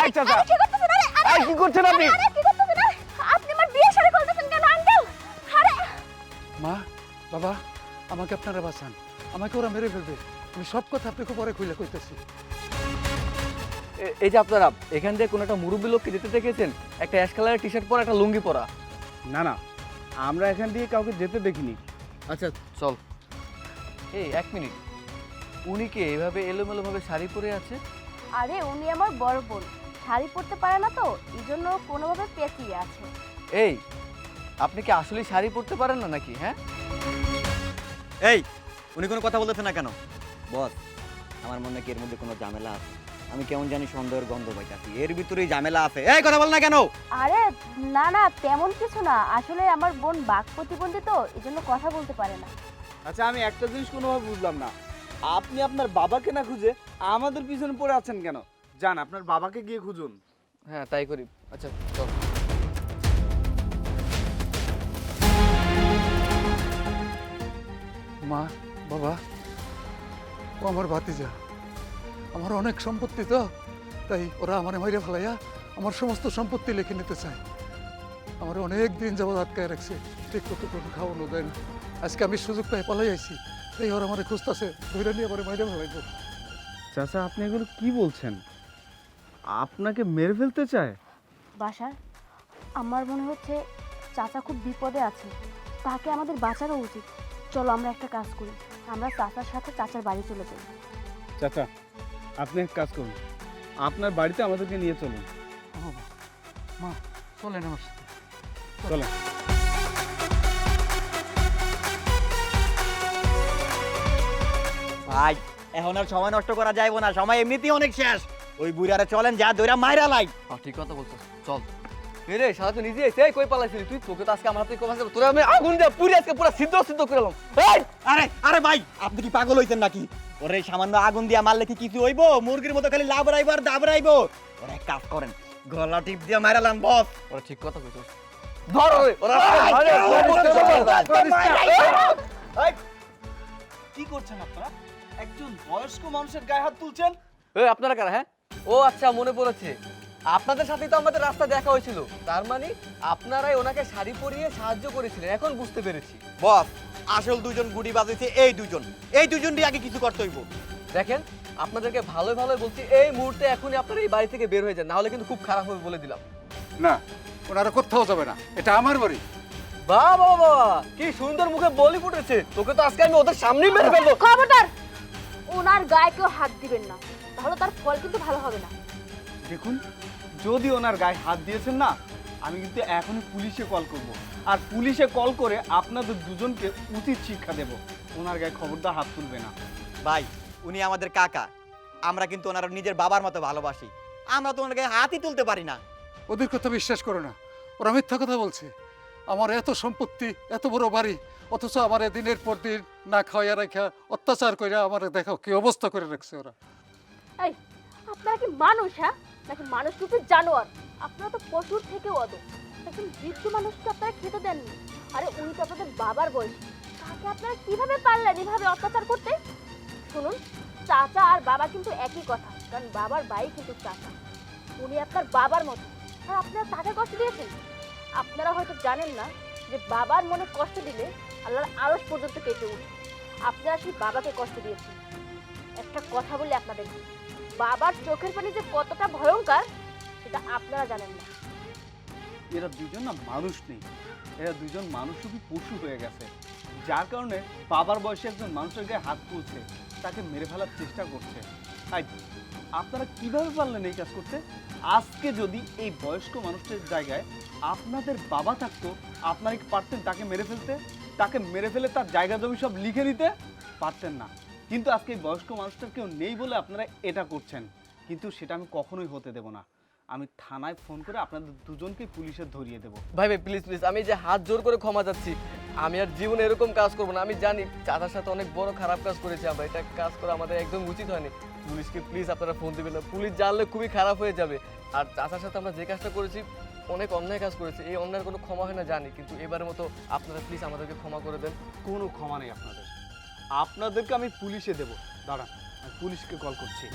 এই চাচা। আরে কি করতেছেন? আরে আরে। কি করছেন আপনি? আরে কি করতেছেন? আরে আপনি আমার বিয়ে শাড়ি খুলতেছেন কেন আঙ্কেল? আরে। মা বাবা আমাকে আপনারা বাঁচান। আমাকে ওরা মেরে ফেলবে। আমি সব কথা আপনাকে পরে খুলে কইতেছি। এই যে আপনারা এখান থেকে কোনো একটা মুরব্বী লোককে যেতে দেখেছেন? একটা অ্যাশ কালারের টি শার্ট পরা একটা লুঙ্গি পরা? না না। আমরা এখান দিয়ে কাউকে যেতে দেখিনি। আচ্ছা চল। এই এক মিনিট। উনি কে এভাবে এলোমেলোভাবে শাড়ি পরে আছে? আরে উনি আমার বড় বোন। শাড়ি পরতে পারে না তো এই জন্য কোনোভাবে পেঁচিয়ে আছে। এই আপনি কি আসলে শাড়ি পরতে পারেন না নাকি হ্যাঁ? এই উনি কোনো কথা বলতেছে না কেন? বস আমার মনে কি এর মধ্যে কোনো ঝামেলা আছে। আমি কেমন জানি সন্দেহের গন্ধ পাইতাছি এর ভিতরেই ঝামেলা আছে। এই কথা বল না কেন? আরে না না তেমন কিছু না। আসলে আমার বোন বাক প্রতিবন্ধী তো এই জন্য কথা বলতে পারে না। আচ্ছা আমি একটা জিনিস কোনোভাবে বুঝলাম না। আপনি আপনার বাবাকে না খুঁজে আমাদের পিছনে পড়ে আছেন কেন? যান আপনার বাবাকে গিয়ে খুঁজুন। হ্যাঁ তাই করি। আচ্ছা চল। মা বাবা ও আমার ভাতিজা। আমার অনেক সম্পত্তি তো তাই ওরা আমার মাইরে ফেলাইয়া আমার সমস্ত সম্পত্তি লিখে নিতে চায়। আমার অনেক দিন যাবত আটকায় রাখছে ঠিক কত কোনো খাওয়ানো দেয় না। আজকে আমি সুযোগ পাই পালাই আইছি তাই ওরা আমার খুঁজতেছে ধরে নিয়ে আমার মাইরে ফেলাইব। চাচা আপনি এগুলো কি বলছেন? আপনাকে মেরে ফেলতে চায়? বাসার আমার মনে হচ্ছে চাচা খুব বিপদে আছে। তাকে আমাদের বাঁচানো উচিত। চলো আমরা একটা কাজ করি। আমরা চাচার সাথে চাচার বাড়ি চলে যাই। চাচা আপনি এক কাজ করুন। আপনার বাড়িতে আমাদেরকে নিয়ে চলুন। মা চলেন আমার সাথে। চলেন। ভাই এখন আর সময় নষ্ট করা যাইব না। সময় এমনিতেই অনেক শেষ। ওই বুড়ারে চলেন যা দইরা মাইরা লাই। হ্যাঁ ঠিক কথা বলছিস চল। এই রে সারা তো নিজে এসে কই পালাইছিলি তুই? তোকে তো আজকে আমার হাতে কমাস তোরা আমি আগুন দিয়ে পুরি আজকে পুরো সিদ্ধ সিদ্ধ করে এলাম। এই! আরে আরে ভাই আপনি কি পাগল হইছেন নাকি? ওরে সামান্য আগুন দিয়া মারলে কি কিছু হইব? মুরগির মতো খালি লাবড়াইব আর দাবড়াইব। ওরা এক কাজ করেন গলা টিপ দিয়ে মারালাম বস। ওরা ঠিক কথা কইছিস ধর ওরে ওরা কি করছেন আপনারা? একজন বয়স্ক মানুষের গায়ে হাত তুলছেন? এই আপনারা কারা হ্যাঁ? ও আচ্ছা মনে পড়েছে। আপনাদের সাথেই তো আমাদের রাস্তা দেখা হয়েছিল। তার মানে আপনারাই ওনাকে শাড়ি পরিয়ে সাহায্য করেছিলেন। এখন বুঝতে পেরেছি। বস আসল দুজন গুড়ি বাজাইছে এই দুজন। এই দুজন দিয়ে আগে কিছু করতে হইব। দেখেন আপনাদেরকে ভালো ভালো বলছি এই মুহূর্তে এখনই আপনারা এই বাড়ি থেকে বের হয়ে যান নাহলে কিন্তু খুব খারাপ হবে বলে দিলাম। না ওনারা কোথাও যাবে না। এটা আমার বাড়ি। বাহ বাবা বাবা কি সুন্দর মুখে বলি ফুটেছে। তোকে তো আজকে আমি ওদের সামনেই মেরে ফেলব। খবরদার ওনার গায়ে কেউ হাত দিবেন না। তাহলে তার ফল কিন্তু ভালো হবে না। দেখুন যদি ওনার গায়ে হাত দিয়েছেন না আমি কিন্তু এখনই পুলিশে কল করব। আর পুলিশে কল করে আপনাদের দুজনকে উচিত শিক্ষা দেব। ওনার গায়ে খবরদার হাত তুলবে না। ভাই উনি আমাদের কাকা। আমরা কিন্তু ওনার নিজের বাবার মতো ভালোবাসি। আমরা তো ওনার গায়ে হাতই তুলতে পারি না। ওদের কথা বিশ্বাস করো না। ওরা মিথ্যা কথা বলছে। আমার এত সম্পত্তি এত বড় বাড়ি অথচ আমার দিনের পর দিন না খাওয়া রেখা অত্যাচার করে আমার দেখো কি অবস্থা করে রাখছে ওরা। এই, আপনারা কি মানুষ হ্যাঁ? নাকি মানুষ রূপে জানোয়ার? আপনারা তো পশুর থেকেও অদ একজন বৃদ্ধ মানুষকে আপনারা খেতে দেননি। আরে উনি তো আপনাদের বাবার বয়স। তাকে আপনারা কীভাবে পারলেন এভাবে অত্যাচার করতে? শুনুন, চাচা আর বাবা কিন্তু একই কথা, কারণ বাবার ভাই কিন্তু চাচা। উনি আপনার বাবার মতো। আর আপনারা তাকে কষ্ট দিয়েছেন? আপনারা হয়তো জানেন না যে বাবার মনে কষ্ট দিলে আল্লাহর আড়স পর্যন্ত কেঁপে উঠে আপনারা সেই বাবাকে কষ্ট দিয়েছেন। একটা কথা বলি আপনাদের। বাবার চোখের পানি যে কতটা ভয়ঙ্কর, সেটা আপনারা জানেন না। এরা দুজন না মানুষ নেই। এরা দুজন মানুষরূপী পশু হয়ে গেছে। যার কারণে বাবার বয়সে একজন মানুষের গায়ে হাত তুলছে, তাকে মেরে ফেলার চেষ্টা করছে। তাই আপনারা কীভাবে পারলেন এই কাজ করতে? আজকে যদি এই বয়স্ক মানুষটার জায়গায় আপনাদের বাবা থাকতো, আপনারা কি পারতেন তাকে মেরে ফেলতে? তাকে মেরে ফেলে তার জায়গা জমি সব লিখে নিতে পারতেন না। কিন্তু আজকে বয়স্ক মানুষটার কেউ নেই বলে আপনারা এটা করছেন। কিন্তু সেটা আমি কখনোই হতে দেব না। আমি থানায় ফোন করে আপনাদের দুজনকে পুলিশে ধরিয়ে দেব। ভাই ভাই প্লিজ প্লিজ আমি যে হাত জোর করে ক্ষমা যাচ্ছি আমি আর জীবনে এরকম কাজ করব না। আমি জানি চাচার সাথে অনেক বড় খারাপ কাজ করেছি আমরা। এটা কাজ করা আমাদের একদম উচিত হয়নি। পুলিশকে প্লিজ আপনারা ফোন দিবেন না। পুলিশ জানলে খুবই খারাপ হয়ে যাবে। আর চাচার সাথে আমরা যে কাজটা করেছি, অনেক অন্যায় কাজ করেছি। এই অন্যায়ের কোনো ক্ষমা হয় না জানি। কিন্তু এবারের মতো আপনারা প্লিজ আমাদেরকে ক্ষমা করে দেন। কোনো ক্ষমা নেই আপনাদের। আপনাদেরকে আমি পুলিশে দেব। দাঁড়ান পুলিশকে কল করছি।